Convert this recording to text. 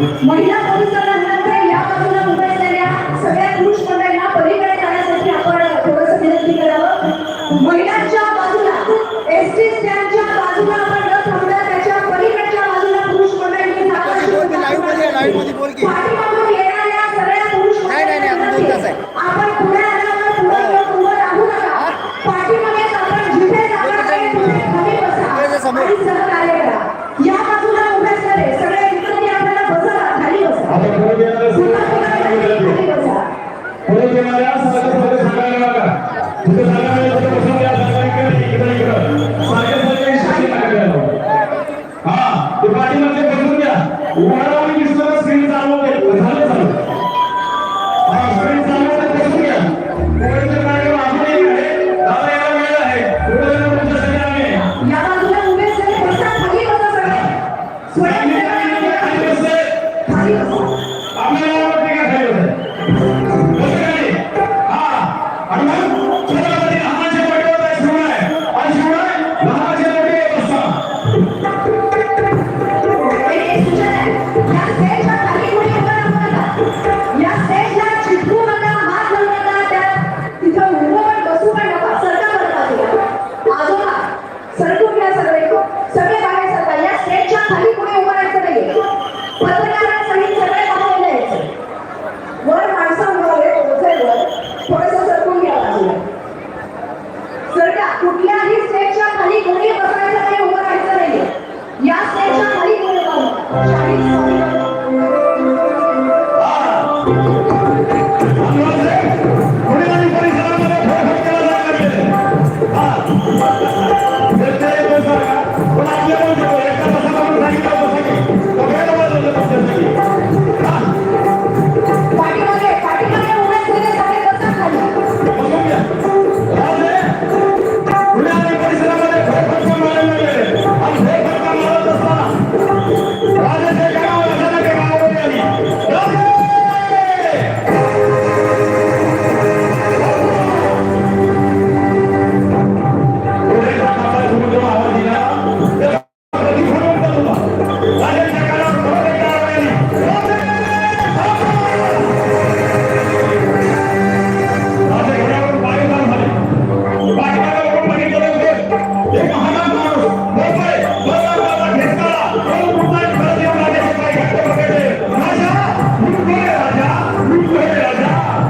महिला पोलिसांना विनंती या बाजूला मुंबईतल्या सगळ्या पुरुष मंडळींना पलीकडे जाण्यासाठी आपण थोडस विनंती करावं. महिलांच्या बाजूला एस स्टँडच्या बाजूला आपण न थांबल्या त्याच्या पलीकडच्या बाजूला पुरुष मंडळींनी आपण पुढे आपण जिथे आणि सहकार्य देणाऱ्या सारखं सारखं सांगायला नका. तिथे सांगायला तिथे बसून द्या इकडे इकडं. सारखं सारखं इशारे नका द्यायला हा ते पाठीमध्ये बसून द्या. उभा राहून दिसतं Gracias,